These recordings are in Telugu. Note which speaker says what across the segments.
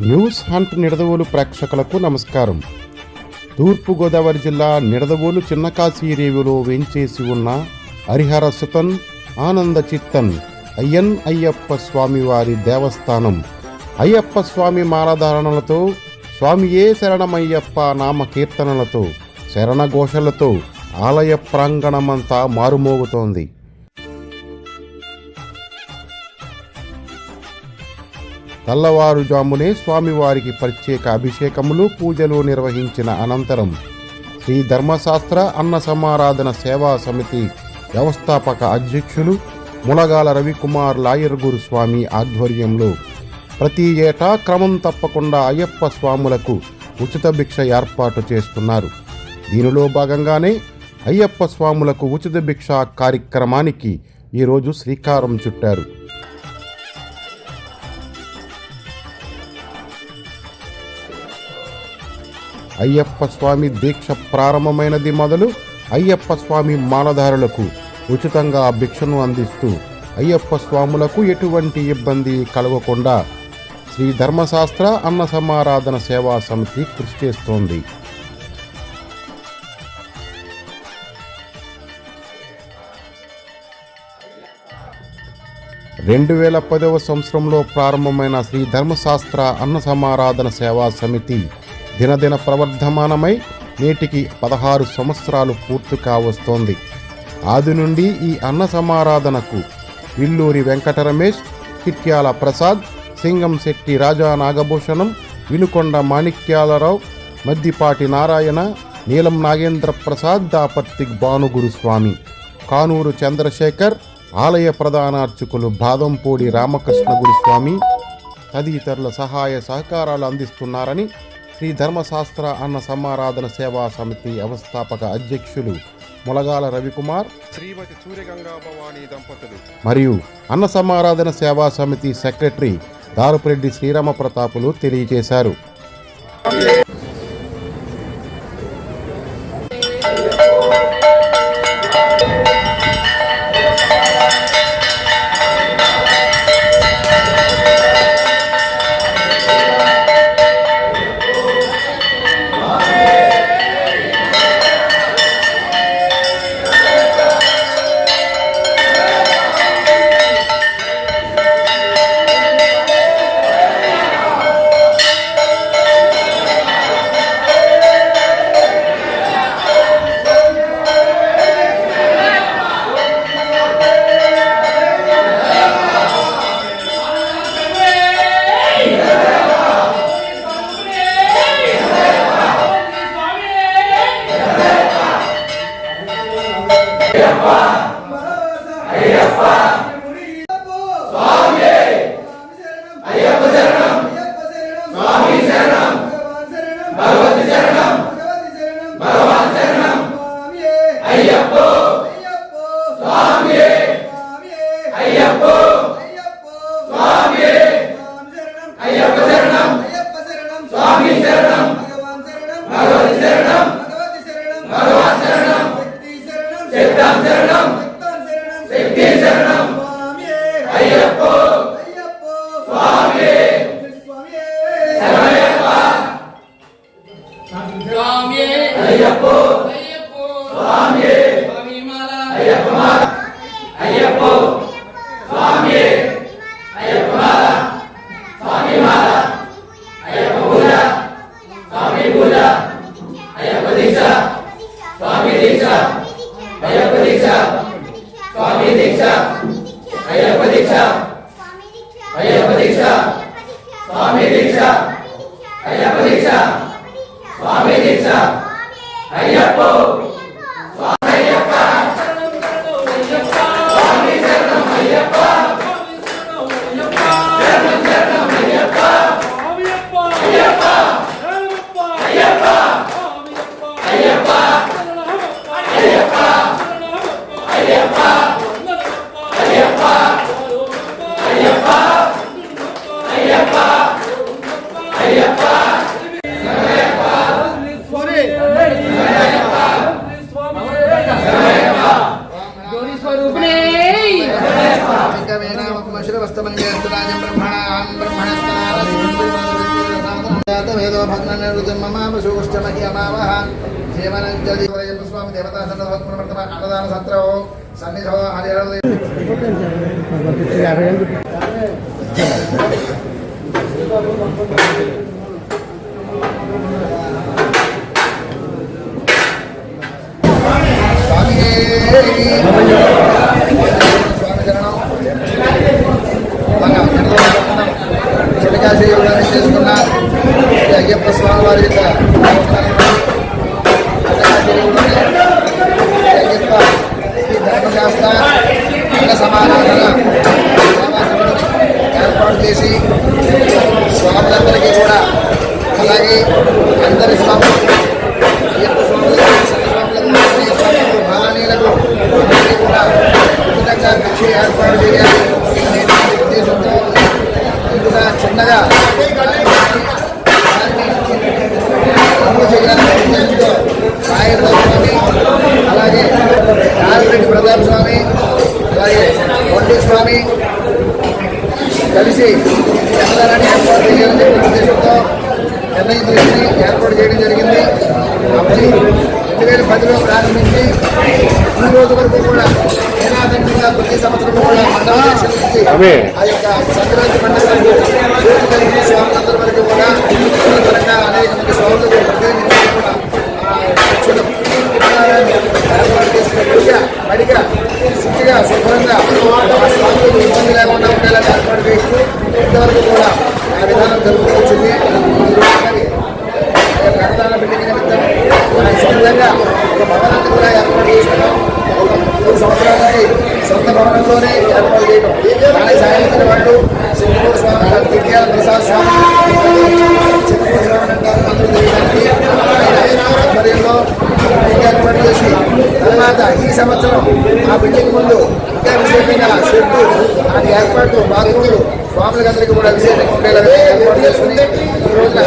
Speaker 1: న్యూస్ హంట్ నిడదవోలు ప్రేక్షకులకు నమస్కారం. తూర్పుగోదావరి జిల్లా నిడదవోలు చిన్నకాశీ రేవులో వేంచేసి ఉన్న హరిహర సుతన్ ఆనంద చిత్తన్ అయ్యన్ అయ్యప్ప స్వామివారి దేవస్థానం. అయ్యప్ప స్వామి మాలధారణలతో స్వామియే శరణమయ్యప్ప నామ కీర్తనలతో శరణఘోషలతో ఆలయ ప్రాంగణమంతా మారుమోగుతోంది. తెల్లవారుజామునే స్వామివారికి ప్రత్యేక అభిషేకములు పూజలు నిర్వహించిన అనంతరం శ్రీ ధర్మశాస్త్ర అన్న సమారాధన సేవా సమితి వ్యవస్థాపక అధ్యక్షులు ములగాల రవికుమార్ లాయర్ గురుస్వామి ఆధ్వర్యంలో ప్రతి ఏటా క్రమం తప్పకుండా అయ్యప్ప స్వాములకు ఉచిత భిక్ష ఏర్పాటు చేస్తున్నారు. దీనిలో భాగంగానే అయ్యప్ప స్వాములకు ఉచిత భిక్ష కార్యక్రమానికి ఈరోజు శ్రీకారం చుట్టారు. అయ్యప్ప స్వామి దీక్ష ప్రారంభమైనది మొదలు అయ్యప్ప స్వామి మాలధారులకు ఉచితంగా భిక్షను అందిస్తూ అయ్యప్ప స్వాములకు ఎటువంటి ఇబ్బంది కలగకుండా శ్రీ ధర్మశాస్త్ర అన్న సమారాధన సేవా సమితి కృషి చేస్తోంది. రెండు వేల పదవ సంవత్సరంలో ప్రారంభమైన శ్రీ ధర్మశాస్త్ర అన్న సమారాధన సేవా సమితి దినదిన ప్రవర్ధమానమై నేటికి పదహారు సంవత్సరాలు పూర్తి కావస్తోంది. ఆది నుండి ఈ అన్న సమారాధనకు విల్లూరి వెంకటరమేష్ కిట్యాల ప్రసాద్ సింగం శెట్టి రాజా నాగభూషణం వినుకొండ మాణిక్యాలరావు మద్దిపాటి నారాయణ నీలం నాగేంద్ర ప్రసాద్ దాపర్తి భానుగురుస్వామి కానూరు చంద్రశేఖర్ ఆలయ ప్రధానార్చకులు బాదంపూడి రామకృష్ణ గురుస్వామి తదితరుల సహాయ సహకారాలు అందిస్తున్నారని శ్రీ ధర్మశాస్త్ర అన్న సమారాధన సేవా సమితి వ్యవస్థాపక అధ్యక్షులు ములగాల రవికుమార్ శ్రీమతి సూర్యగంగా భవానీ దంపతులు. మరియు అన్న సమారాధన సేవా సమితి సెక్రటరీ దారుపురెడ్డి శ్రీరామ ప్రతాపులు తెలియజేశారు.
Speaker 2: స్వామి
Speaker 3: దేవతా అన్నదాన సత్రం సన్నిధో హరి యాభై అమలు స్వామి అలాగే నారాయణ ప్రతాప్ స్వామి అలాగే కొండి స్వామి కలిసి అన్నదానాన్ని ఏర్పాటు చేయాలని ఉద్దేశంతో నిర్ణయం తీసుకుని ఏర్పాటు చేయడం జరిగింది అప్పటి రెండు వేల పదిలో ప్రారంభించి ఈ రోజు వరకు కూడా ఏనాదంగా ప్రతి సంవత్సరం కూడా మండల ఆ యొక్క సంక్రాంతి పండుగ స్వామి కలిగి వరకు కూడా చేసినట్టుగా శుద్ధిగా శుభ్రంగా ఆ ఇబ్బంది లేకుండా ఉండేలా ఏర్పాటు చేస్తూ ఇంతవరకు కూడా ఆ విధానం జరుగుతూ వచ్చింది ఈ బిల్డింగ్ నిమిత్తం ఆయన సొంతంగా ఒక భవనాన్ని కూడా ఏర్పాటు చేసుకున్నాం ఒక మూడు సంవత్సరాల నుంచి సొంత భవనంలోనే ఏర్పాటు చేయడం దానికి సాయంత్రం వాళ్ళు సింగపూర్ స్వామి తిట్యాల ప్రసాద్ స్వామి సింగపూర్ స్వామి అంటారు అందరూ తెలియడానికి ఆధ్వర్యంలో ఏర్పాటు చేసి తర్వాత ఈ సంవత్సరం ఆ బిల్డింగ్ ముందు ఇంకా విశేషమైన షెడ్డు దాని ఏర్పాటు బాత్రూమ్లు స్వాములకి అందరికీ కూడా విశేషంగా ఉండేలాగా ఏర్పాటు చేసుకుని ఈ రోజున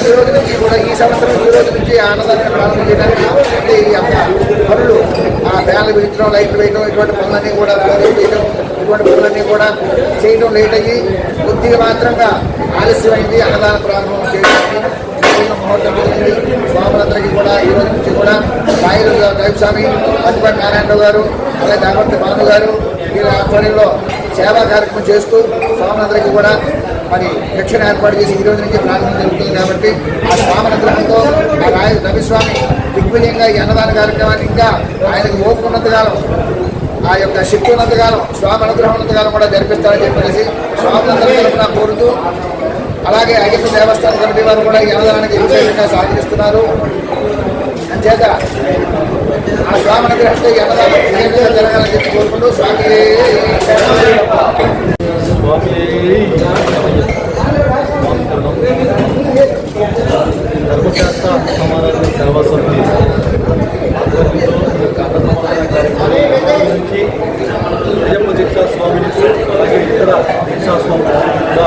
Speaker 3: ఈ రోజు నుంచి కూడా ఈ సంవత్సరం ఈ రోజు నుంచి ఆనందాన్ని ప్రారంభం చేయడానికి అంటే ఈ యొక్క పనులు ఆ ఫ్యాన్లు వేయించడం లైట్లు వేయడం ఇటువంటి పనులన్నీ కూడా చేయడం ఇటువంటి పనులన్నీ కూడా చేయడం లేట్ అయ్యి కొద్దిగా మాత్రంగా ఆలస్యమైంది అన్నదాన ప్రారంభం చేయడానికి. ముహూర్తం స్వాములందరికీ కూడా ఈ రోజు నుంచి కూడా సాయిలు దైవస్వామి పట్టుపట్టి నారాయణరావు గారు అలాగే దామర్తి భాను గారు వీళ్ళ ఆధ్వర్యంలో సేవా కార్యక్రమం చేస్తూ స్వాములందరికీ కూడా మరి రక్షణ ఏర్పాటు చేసి ఈ రోజు నుంచి ప్రారంభం జరుగుతుంది కాబట్టి ఆ స్వామనుగ్రహంతో ఆ రాయ రవిస్వామి దిగ్విజయంగా ఈ అన్నదాన కార్యక్రమాన్ని ఇంకా ఆయనకు ఓపుకున్నంతకాలం ఆ యొక్క శక్తి ఉన్నంతకాలం స్వామి అనుగ్రహం ఉన్నంతకాలం కూడా జరిపిస్తారని చెప్పేసి స్వాములందరి కోరుతూ అలాగే అయ్యప్ప దేవస్థాన కమిటీ వారు కూడా ఈ అన్నదానానికి విశేషంగా సహకరిస్తున్నారు అంచేత ఆ స్వామి అనుగ్రహంతో ఈ అన్నదానం విజయంగా జరగాలని చెప్పి కోరుకుంటూ స్వామి
Speaker 4: ధర్మశాస్త్ర సమాధానం సేవా సమితి ఆధ్వర్యంలో ఈ యొక్క అన్న సమారాధన కార్యక్రమం నుంచి అయ్యప్ప దీక్షా స్వామిని అలాగే ఇతర దీక్షా స్వాములు కూడా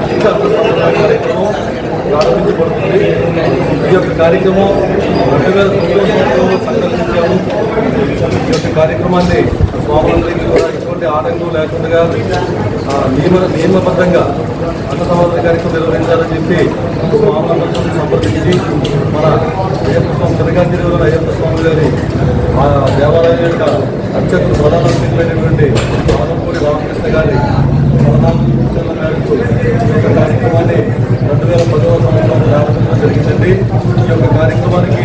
Speaker 4: ఉచిత అన్న సమారాధన కార్యక్రమం ప్రారంభించబడుతుంది ఈ యొక్క కార్యక్రమం రెండు వేల సంవత్సరంలో సంకల్పించాము. ఈ యొక్క కార్యక్రమాన్ని స్వాములందరికీ కూడా ఎటువంటి ఆటంకం లేకుండా ఆ, నియమ నియమబద్ధంగా అన్న సమాధాన కార్యక్రమం నిర్వహించాలని చెప్పి స్వాములందరితో సంప్రదించి మన అయ్యప్ప స్వామి కనకాగిరిలో అయ్యప్ప స్వామి గారి ఆ దేవాలయం యొక్క అత్యంత ప్రధాన శిల్పైనటువంటి ఆనంపూడి రామకృష్ణ గారి కార్యక్రమానికి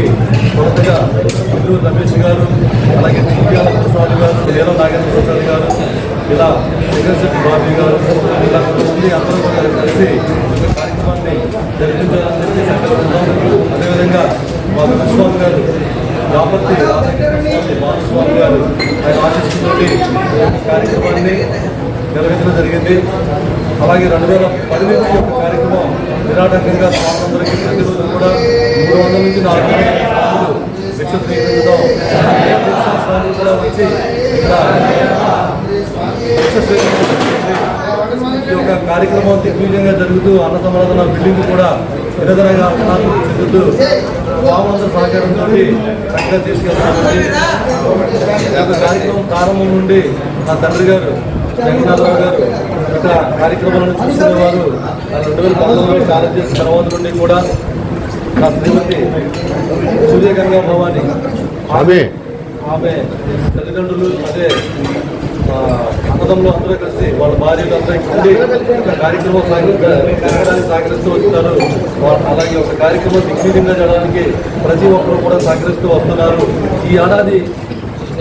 Speaker 4: కొత్తగా ఇల్లు రమేష్ గారు అలాగే దివ్యాల ప్రసాద్ గారు నీలం నాగేంద్ర ప్రసాద్ గారు ఇలా జగన్శెట్టి బాబీ గారు ఇలా కొంతమంది అందరూ కూడా కలిసి ఒక కార్యక్రమాన్ని జరిపించాలని చెప్పి సంకల్పిస్తున్నాం అదేవిధంగా మా విశ్వామి గారు రాపర్తి రాధాకృష్ణ బాలస్వామి గారు ఆయన ఆశిస్తున్నటువంటి కార్యక్రమాన్ని నిర్వహించడం జరిగింది. అలాగే రెండు వేల పదిహేను నుంచి యొక్క కార్యక్రమం నిరాటంకంగా ప్రతిరోజు కూడా మూడు వందల నుంచి నాలుగు వందల స్వాములు స్వీకరించడం భిక్ష కూడా వచ్చి ఇక్కడ భిక్ష ఈ యొక్క కార్యక్రమం దిగ్విజయంగా జరుగుతూ అన్న సమాధాన బిల్డింగ్ కూడా నిరంతరంగా అభివృద్ధి చెందుతూ స్వాములందరూ సహకారంతో చక్కగా తీసుకెళ్తామండి ఈ యొక్క కార్యక్రమం ప్రారంభం నుండి మా తండ్రి గారు జగన్నాథరావు గారు గత కార్యక్రమాలను చూసుకునేవారు రెండు వేల పంతొమ్మిదిలో ఛాలెంజ్ చేసిన తర్వాత నుండి కూడా నా శ్రీమతి సూర్యగంగా భవాని
Speaker 1: ఆమె
Speaker 4: ఆమె తల్లిదండ్రులు అదే ఆ, అన్నదమ్ములు అందరూ కలిసి వాళ్ళ భార్యలు అందరూ కలిసి ఒక కార్యక్రమం సాగి జరగడానికి సహకరిస్తూ వస్తున్నారు. వా- అలాగే ఒక కార్యక్రమం దిగ్విజయంగా చేయడానికి ప్రతి ఒక్కరు కూడా సహకరిస్తూ వస్తున్నారు. ఈ ఏడాది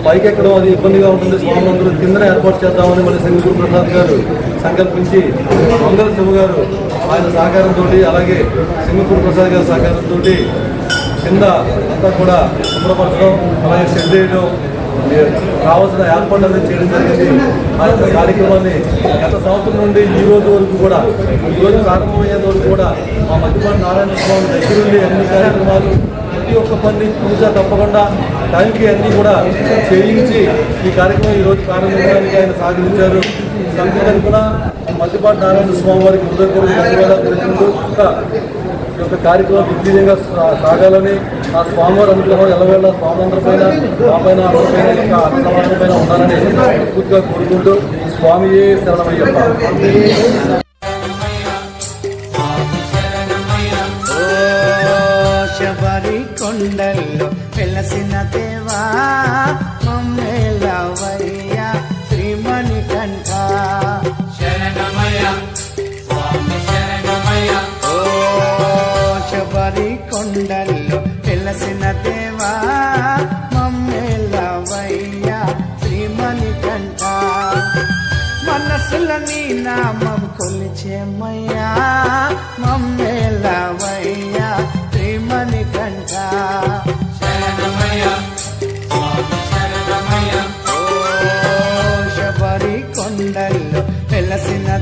Speaker 4: పైకెక్కడం అది ఇబ్బందిగా ఉంటుంది. స్వాములందరూ కిందనే ఏర్పాటు చేద్దామని మళ్ళీ సింగపూర్ ప్రసాద్ గారు సంకల్పించి మంగళ శివ గారు ఆయన సహకారంతో అలాగే సింగపూర్ ప్రసాద్ గారి సహకారంతో కింద అంతా కూడా శుభ్రపరచడం అలాగే షెడ్ వేయడం కావాల్సిన ఏర్పాట్లన్నీ చేయడం జరిగింది. ఆ యొక్క కార్యక్రమాన్ని గత సంవత్సరం నుండి ఈ రోజు వరకు కూడా ఈ రోజు ప్రారంభమయ్యేంత వరకు కూడా మా మధ్యపాటి నారాయణ స్వామి దగ్గరుండి అన్ని కార్యక్రమాలు ప్రతి ఒక్క పని పూజ తప్పకుండా టైంకి అన్నీ కూడా చేయించి ఈ కార్యక్రమం ఈ రోజు ప్రారంభించడానికి ఆయన సాగించారు సంఘ కూడా మధ్యపాటి నారాయణ స్వామి వారికి హృదయపూర్వక ధన్యవాదాలు తెలుపుకుంటూ ఇంకా ఈ యొక్క కార్యక్రమం దిగ్విజయంగా సాగాలని ఆ స్వామివారి అనుగ్రహం ఎల్లవేళ స్వాములందరి పైన మా పైన అందరిపైన ఇంకా పైన ఉండాలని పూర్తిగా కోరుకుంటూ స్వామియే శరణమయ్యప్ప.
Speaker 5: శబరి కొండల్లో వెలసిన దేవా మమ్మేలవయ్యా శ్రీమణి కంఠ.
Speaker 2: శరణమయ స్వామి శరణమయ
Speaker 5: ఓ శబరి కొండల్లో వెలసిన దేవా మమ్మేలవయ్యా శ్రీమణి కంఠ. మనసుల నీ నామం కొలిచేమయ్యా మమ్మే Mandalo en la cena